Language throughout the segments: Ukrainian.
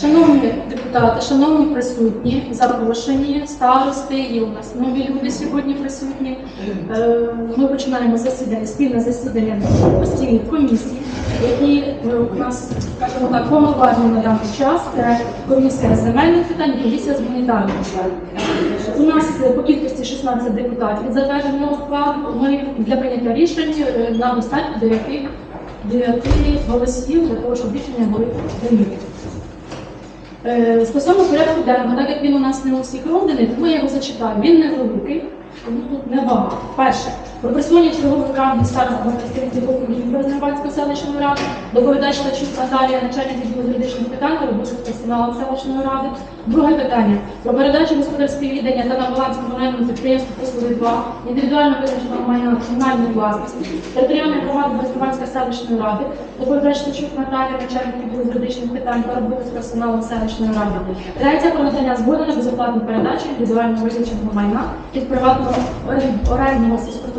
Шановні депутати, шановні присутні, запрошені, старости, є у нас нові люди сьогодні присутні. Е, Ми починаємо засідання, спільне засідання постійних комісій, які е, у нас, скажімо так, повноважені на даний час. Це комісія земельних питань, комісія з гуманітарних питань. У нас по кількості 16 депутатів затвердженого складу. Ми для прийняття рішень е, нам достатньо 9 голосів для того, щоб рішення були прийняті. Е, Стосовно порядку денного, так як він у нас не у всіх розданий, тому я його зачитаю. Він не великий, тому тут небагато. Перше, про присвоєння чергових прав від староста Монастирського округів Березневацької селищної ради, доповідач Тачук Наталія, начальник відділу юридичних питань та робочих персоналу селищної ради. Друге питання про передачу господарської віддання та на баланс комунальному підприємству послуги 2 індивідуально визначеного майна комунальної власності, територіальної громади Березневацької селищної ради, доповідач Тачук Наталія, начальник відділу юридичних питань та роботи персоналом селищної ради. Третє про надання згоди на безоплатну передачу індивідуально визначеного майна від приватного орен- орендного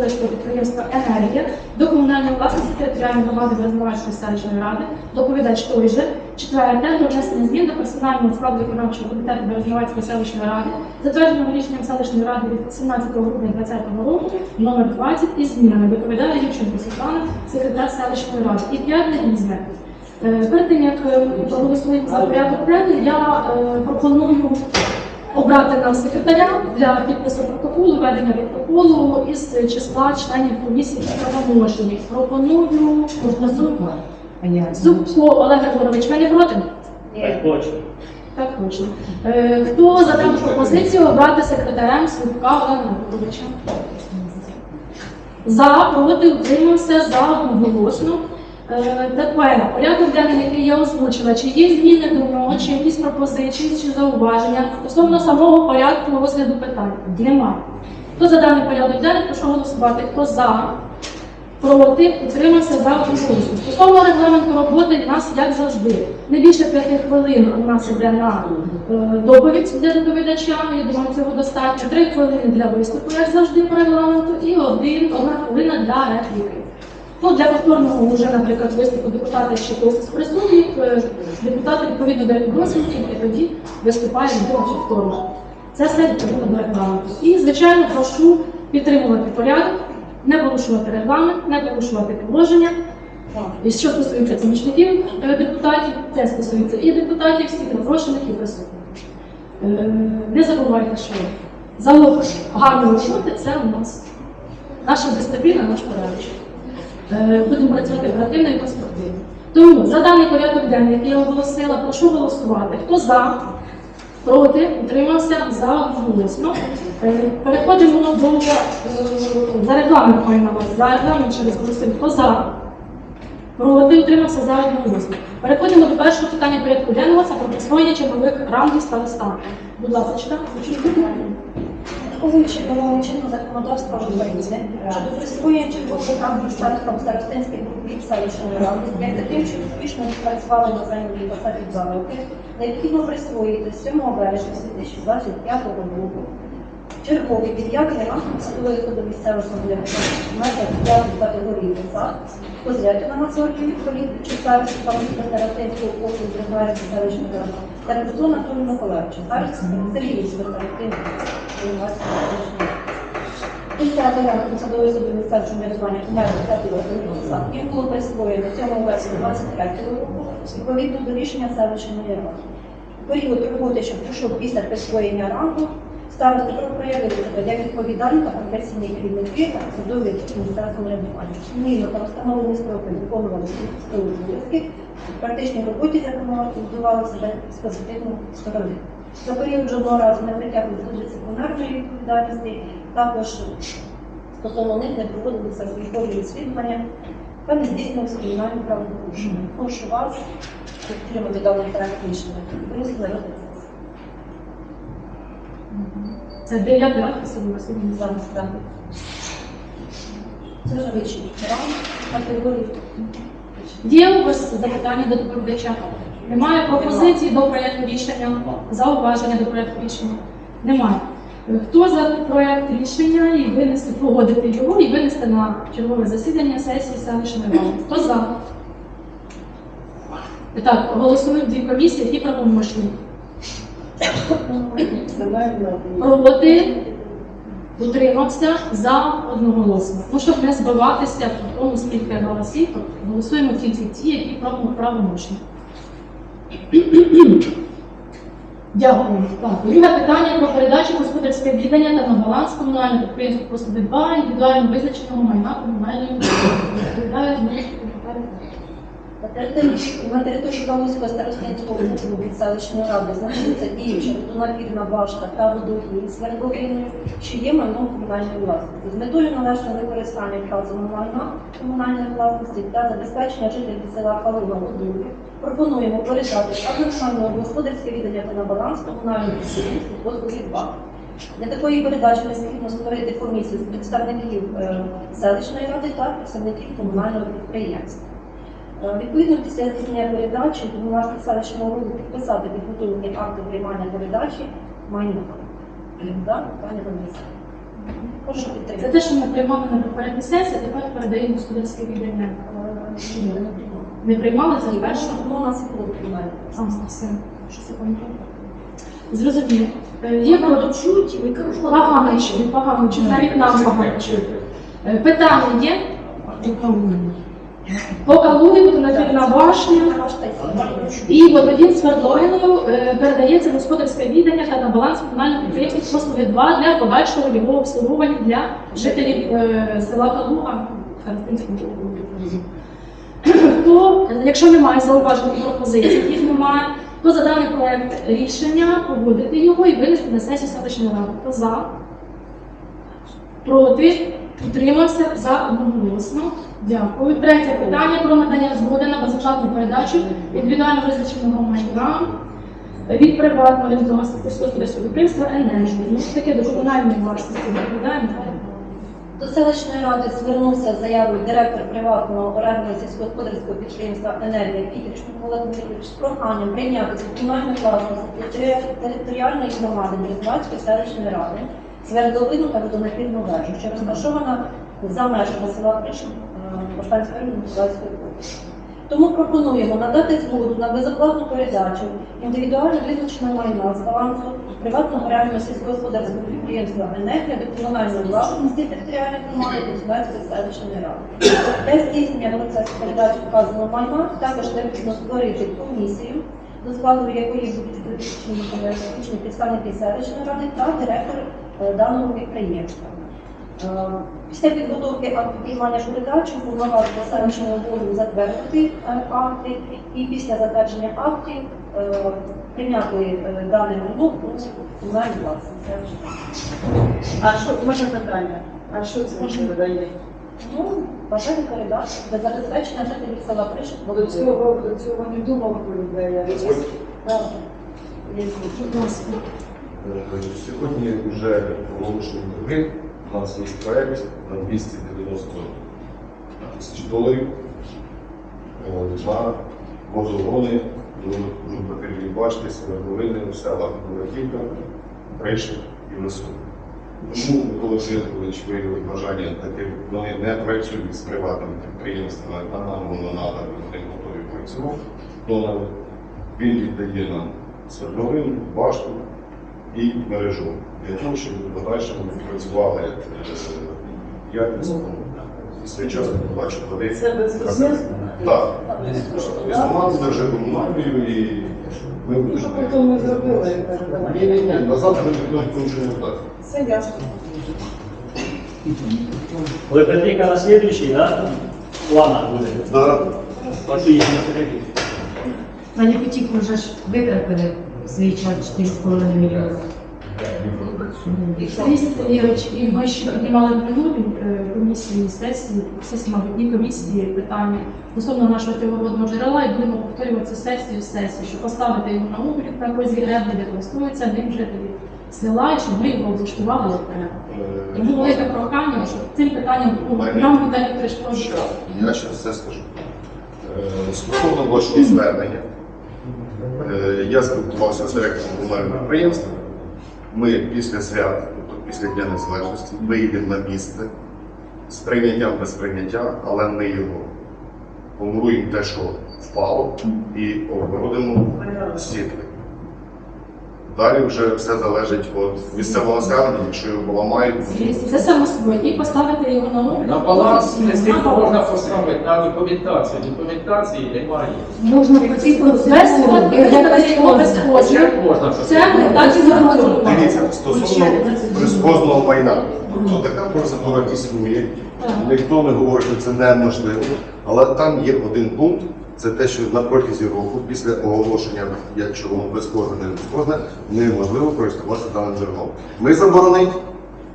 сільськогосподарського підприємства «Енергія» до комунальної власності територіальної громади Березневацької селищної ради, доповідач той же. Четверте, про внесення змін до персонального складу виконавчого комітету Березневацької селищної ради, затвердженого рішенням селищної ради від 17 грудня 2020 року, номер 20 із змінами. Доповідає Юрченко Світлана, секретар селищної ради. І п'яте різне. Перед тим, як е, проголосуємо за порядок денний, я е, пропоную обрати нам секретаря для підпису протоколу, ведення протоколу із числа членів комісії правоможні. Пропоную пропоную Зубко Олег Григорович, ви не проти? Так точно. Так точно. Е, хто за дану пропозицію обрати секретарем Зубка Олега Григоровича? За, проти, утримався, за одноголосно. Е, Тепер порядок денний, який я озвучила, чи є зміни до чи якісь пропозиції, чи зауваження стосовно самого порядку розгляду питань? Немає. Хто за даний порядок денний, прошу голосувати. Хто за, проти, утримався за одноголосно. Стосовно регламенту роботи, у нас, як завжди, не більше п'яти хвилин у нас іде на е, доповідь для доповідача. Я думаю, цього достатньо. Три хвилини для виступу, як завжди по регламенту, і один, одна хвилина для репліки. Ну, для повторного вже, наприклад, виступу депутата ще хтось з присутніх, е, депутати відповідно дають дозвіл, і тоді виступає людина повторно. Це все відповідно до регламенту. І, звичайно, прошу підтримувати порядок, не порушувати регламент, не порушувати положення. І що стосується помічників е, депутатів, це стосується і депутатів, всіх запрошених і присутніх. Е, Не забувайте, що залог гарної роботи це у нас наша дисципліна, наш порядок. Е, Будемо працювати оперативно і конструктивно. Тому за даний порядок денний, я оголосила, прошу голосувати. Хто за, проти, утримався за одноголосно. Е, Переходимо до е, за регламент. За регламент через голосуємо. Хто за? Проти утримався за одноголосно. Переходимо до першого питання порядку денного це про присвоєння чергових рангів староста. Будь ласка, читайте. Враховуючи вимоги чинного законодавства України щодо присвоєння рангів старостам старостинських групів селищної ради, як тим, що успішно відпрацювали на зайнятій посаді два роки, необхідно присвоїти з 7 вересня 2025 року черговий дев'ятий ранг посадової ходу місцевого самоврядування. В межах п'ятої категорії посад, Козрятю на Мацорків, Політ, Чесарський, Павлівка, Тарасинського округу, Бригадської селищної ради, та Ревізон Анатолій Миколаївич, Тарський, Сергій Десятий ранг посадової ходу місцевого самоврядування межах п'ятої категорії посад, було присвоєно 7 вересня 25 року, відповідно до рішення селищної ради. Період роботи, що пройшов після присвоєння рангу, Старости про проявили себе як відповідальні та професійні керівники та судові міністерства регулювання. Сумлінно та встановлені строки виконували свої обов'язки, в практичній роботі законодавці будували себе з позитивної сторони. За період жодного разу не притягли до дисциплінарної відповідальності, також стосовно них не проводилися службові розслідування та не здійснювалися кримінальні правопорушення. Прошу вас підтримати даний проект рішення. Прошу народити. Це дев'ятий ранг посадової судді. Зараз так. Це ж речі. Категорії. Є у вас запитання до доповідача? Немає пропозицій до проєкту рішення, зауваження до проєкту рішення? Немає. Хто за проєкт рішення і винести, погодити його і винести на чергове засідання сесії селищної ради? Хто за? Так, голосують дві комісії, які правомочні. Проти утримався за одноголосно. Ну, щоб не збиватися по тому, скільки голосів, голосуємо тільки ті, які право- правомочні. Дякую. Так, друге питання про передачу господарське віддання та на баланс комунального підприємства просто два індивідуально визначеного майна комунальної. Відповідає. На території, Калузького старостинського округу від селищної ради знаходиться діюча водонапірна башта та водогін з що є майном комунальної власності. З метою належного використання вказаного майна комунальної власності та забезпечення жителів села Калуга водою пропонуємо передати абонементне господарське віддання та на баланс комунальної підприємства «Водовід 2». Для такої передачі необхідно створити комісію з представників е, селищної ради та представників комунального підприємства. Е, Відповідно, після здійснення передачі повноваження селищного голови підписати підготовлені акти приймання передачі майна. Комісії. Прошу Це підтримати. те, що ми приймали на попередній сесії, тепер передаємо господарське віддання. Е, ні, не приймала. Не приймали це перше? перше, ну, у нас і було приймання. А, все. Що це пам'ятаю? Зрозуміло. Е, Є чуть, погано чути, погано чути, навіть нам погано чути. Е, Питання є? По Калугі буде напільна башня. І водовід Свердловиною е, передається господарське віддання та на баланс комунального підприємства послуги 2 для подальшого його обслуговування для жителів е, села Калуга Характерського округу. Хто, якщо немає зауважень і пропозицій, їх немає, то за даний проект рішення погодити його і винести на сесію селищної ради. Хто за? Проти? Утримався за одноголосно. Дякую. Третє питання про надання згоди на безоплатну передачу індивідуально визначеного майна від сільськогосподарського підприємства «Енергія». Ну, таке до комунальної власності відповідаємо. До селищної ради звернувся з заявою директор приватного орендного сільськогосподарського підприємства «Енергія» Пітрич Микола Дмитрович з проханням прийняти з комунальної власності територіальної громади Березнацької селищної ради свердловину та водонапірну вежу, що розташована за межами села Пришин Тому пропонуємо надати згоду на безоплатну передачу індивідуально визначеного майна з балансу приватного реального сільськогосподарського підприємства «Енергія» до комунальної власності територіальної громади Кузьмецької селищної ради. Для здійснення процесу передачі вказаного майна також необхідно створити комісію, до складу якої будуть включені е, представники селищної ради та директор е, даного підприємства. Після підготовки акту приймання передачі повноваження селищного голову затвердити е, акти і після затвердження актів е, прийняти е, дане майно у комунальну власність. А що може питання? А що це може видає? Ну, бажання передачі для забезпечення жителів села Пришин. Бо до цього до цього не думав про людей. Сьогодні вже оголошений торги. У нас є проект на 290 тисяч доларів на водогони, ви свердловини у селах Новоківка, Пришин і Лису. Тому Микола Житкович виявив бажання таке, вони не працюють з приватними підприємствами, а нам воно надо, вони готові працювати. Він віддає нам свердловину, башту і мережу для того, щоб в подальшому ми працювали якісно. Після часу побачу води. Це безвозмездно? Так. Вона вже комунальною і ми Ну, будемо. що потім ми зробили? Ні, ні, ні, назад ми ніхто нічого так. Все ясно. Лепетика на следующий, да? Плана буде. Да. Отлично, перейдіть. Пані Потік, вже ж витратили в свій час 4,5 мільйони. Сергій і ми ще піднімали на минулій е, комісії сесії, сесії, мабуть, комісії питання стосовно нашого тиловодного джерела, і будемо повторювати сесію сесію, щоб поставити його на облік на розі греблі, де користуються ним жителі села, і щоб ми його облаштували як треба. Тому велике прохання, щоб цим питанням ну, нам Вікторович Що? прошу. Я зараз все скажу. Е, Стосовно вашого звернення, е, я спілкувався з директором комунального підприємства. Ми після свят, тобто після Дня Незалежності, виїдемо на місце з прийняттям без прийняття, але ми його помруємо те, що впало і обгородимо сітки. Далі вже все залежить від місцевого населення, якщо його поламають. Це само собою. І поставити його на облік. На баланс не стільки можна поставити на документацію. Документації немає. Можна по цій безпосередньо. Можна це Це так і зробимо. Дивіться, стосовно безхозного майна. Тут така процедура існує. Ніхто не говорить, що це неможливо. Але там є один пункт. Це те, що на протязі року, після оголошення, якщо воно безхозне, не безхозне, неможливо користуватися даним джерелом. Ми заборонить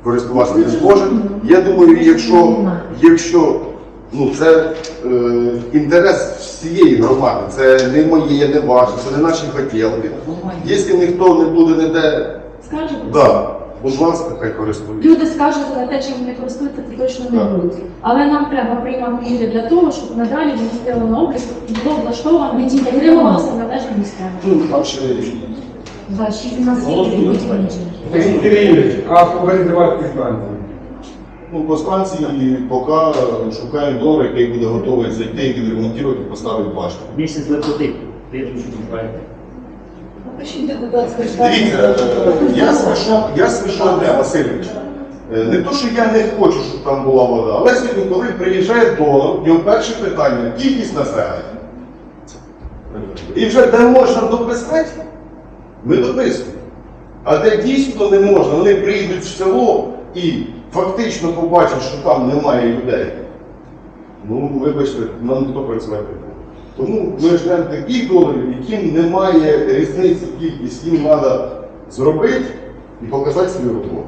користуватися не зможемо. Я думаю, якщо, якщо ну, це е, інтерес всієї громади, це не моє, не ваше, це не наші хотілки. Якщо ніхто не буде ніде Скажете? Да, будь ласка, хай користуються. Люди скажуть за те, чим вони користуються, це точно не Так. будуть. Але нам треба приймати міри для того, щоб надалі на обліку, було влаштовано і отримувалося належне місцеве. Ну, там ще Да, ще в нас є потім Сергій Юрійович, а організувати питання? ну, по станції поки шукаємо долар, який буде готовий зайти і відремонтувати і поставити башню. Місяць проект. Напишіть депутатську Дивіться, е, я смішно, я смішно Андрій Васильович. Е, Не то, що я не хочу, щоб там була вода, але сьогодні, коли приїжджає донор, в нього перше питання кількість населення. І вже де можна дописати, ми дописуємо. А де дійсно не можна, вони приїдуть в село і фактично побачать, що там немає людей. Ну, вибачте, нам ніхто працювати. Тому ми ждемо таких доларів, яким немає різниці кількість, їм треба зробити і показати свою роботу.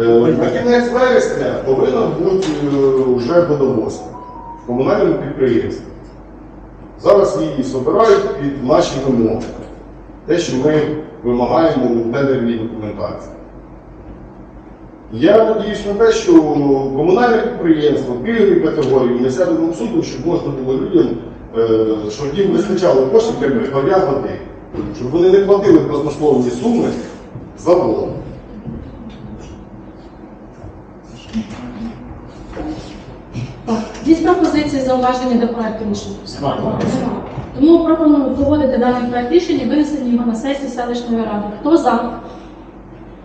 Е, На кінець вересня повинен бути е, вже водовоз в комунальному підприємстві. Зараз її збирають під наші вимоги. Те, що ми вимагаємо у тендерній документації. Я надіюсь на те, що комунальне підприємство, пільгові категорії несе до суду, щоб можна було людям, е, щоб їм вистачало коштів для придбання щоб вони не платили баснословні суми за воду. Є пропозиції зауваження до проекту рішення. Тому пропоную проводити даний проект рішення і винесення його на сесію селищної ради. Хто за?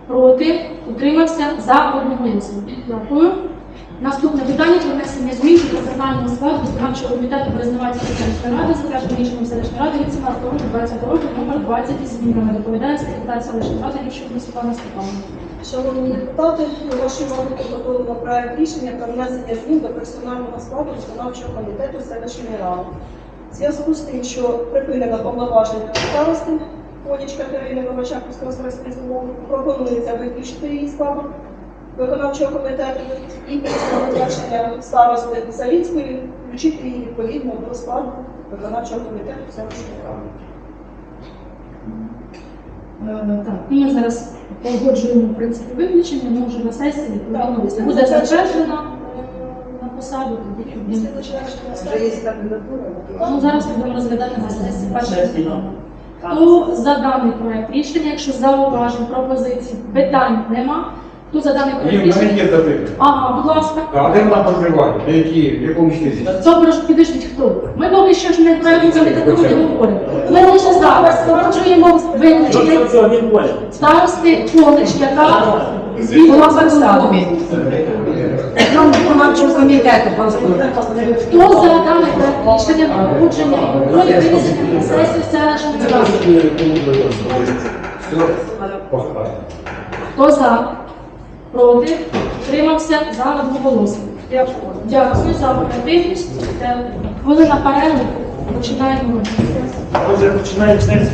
Проти? Утримався? За одноголосно. Дякую. Наступне питання про внесення змін до персонального складу виконавчого комітету Березнавацької селищної ради, затвердженого рішенням селищної ради від 17 року 20 року номер 20 із змінами. Доповідає секретар селищної ради Рівчук Світлана Степановна. Шановні депутати, на вашу увагу підготовлено проект рішення про внесення змін до персонального складу виконавчого комітету селищної ради. В зв'язку з тим, що припинено повноваження старости Понічка Катерини Новачаківського старостинського округу, пропонується виключити її складу виконавчого комітету і після визначення старости Заліцької включити її відповідно до складу виконавчого комітету селищної ради. Е, Так, ми зараз погоджуємо в принципі виключення, ми вже на сесії пропонується. Буде затверджена е, на посаду, тоді Після буде. затвердження Вже є кандидатура. Ну, зараз будемо розглядати на сесії. Хто за даний проект рішення, якщо зауважень, пропозицій, питань нема, хто за даний Ні, проект в мене рішення? є запитання. Ага, будь ласка. А де вона проживає? На якій, в якому місці? Добре, ж підождіть, хто? Ми поки що ж не про кандидатуру не говоримо. Ми лише зараз виключення Цього він понял. старости Колич, яка Була посаду. Ну, виконавчого комітету. Хто за даний проект рішення погодження і контролю винесення на сесію селищної ради? Хто за? Проти? Утримався за одноголосно. Дякую. Дякую за оперативність. Е, Хвилина перерви. Починаємо. Отже, починаємо сесію.